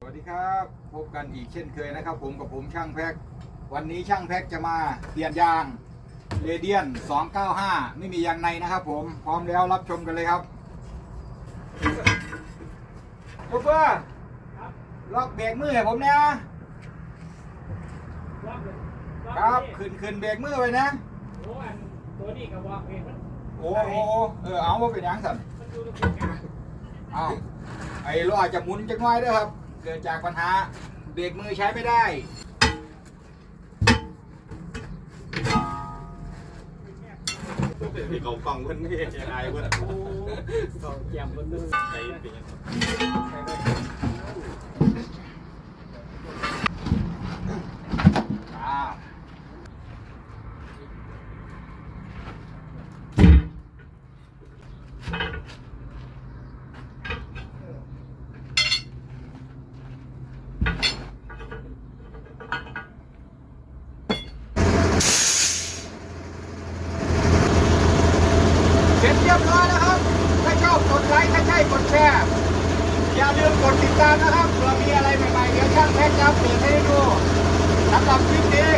สวัสดีครับพบกันอีกเช่นเคยนะครับ ผมกับผมช่างแพ็กวันนี้ช่างแพ็กจะมาเปลี่ยนยางเรเดียน 295 ไม่มียางในนะครับ ผมพร้อมแล้วรับชมกันเลยครับโชเฟอร์ล็อกเบรกมือให้ผมนะ ครับขึ้นขึ้นเบรกมือไว้นะโอ้อันตัวนี้กับว่าเองมันโอ้โหเออเอาว่าเป็นยังสันมันดูตรงกลางเอาไอ้ล้อจะหมุนจักหน่อยด้วยครับ เกิดจากปัญหาเบรกมือใช้ไม่ได้ที่เขาฟังเพื่อนไม่ใช่ไอ้เพื่อนโอ้เขาแจมบนนู้นใจเป็นยังไง ร็จเรียบร้อยแล้วครับ ถ้าชอบกดไลค์ถ้าใช่กดแชร์อย่าลืมกดติดตามนะครับเผื่อมีอะไรใหม่ๆเดี๋ยวช่างแพ็คจะเปิดให้ดูสำหรับคลิปนี้